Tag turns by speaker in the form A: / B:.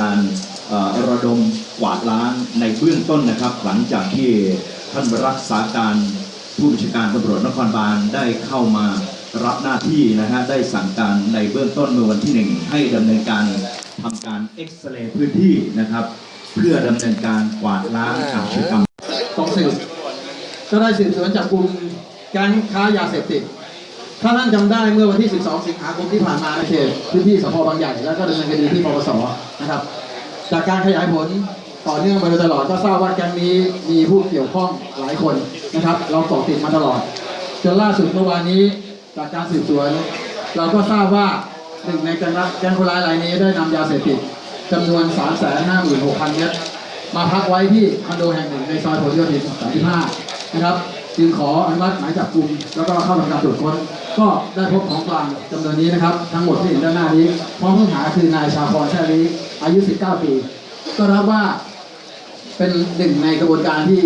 A: การระดมกวาดล้างในเบื้องต้นนะครับ หลังจากที่ท่านรักษาการผู้บัญชาการตำรวจนครบาลได้เข้ามารับหน้าที่นะฮะได้สั่งการในเบื้องต้นเมื่อวันที่หนึ่งให้ดำเนินการทำการเอ็กซเรย์พื้นที่นะครับ เพื่อดำเนินการกวาดล้างอาชญากรรม
B: ต้องสืบก็ได้สืบสวนจับกลุ่มแก๊งค้ายาเสพติด ถ้าท่านจำได้เมื่อวันที่ 12 สิงหาคมที่ผ่านมาในเขตพื้นที่สพบางใหญ่แล้วก็ดำเนินคดีที่ปปสนะครับ จากการขยายผลต่อเนื่องมาโดยตลอดก็ทราบว่าแก๊งนี้มีผู้เกี่ยวข้องหลายคนนะครับ เราเกาะติดมาตลอดจนล่าสุดเมื่อวานนี้จากการสืบสวน เราก็ทราบว่าหนึ่งในแก๊งรักแก๊งคนร้ายรายนี้ได้นำยาเสพติดจำนวน 356,000 เมตรมาพักไว้ที่คอนโดแห่งหนึ่งในซอยผลโยธิน35 นะครับ จึงขออนุมัติหมายจับกลุ่มแล้วก็เข้าทำการตรวจค้น ก็ได้พบของกลางจำนวนนี้นะครับ ทั้งหมดที่เห็นด้านหน้านี้พร้อมผู้หาคือนายชาพรแช่ลีอายุ 19 ปี ก็รับว่าเป็นหนึ่งในกระบวนการที่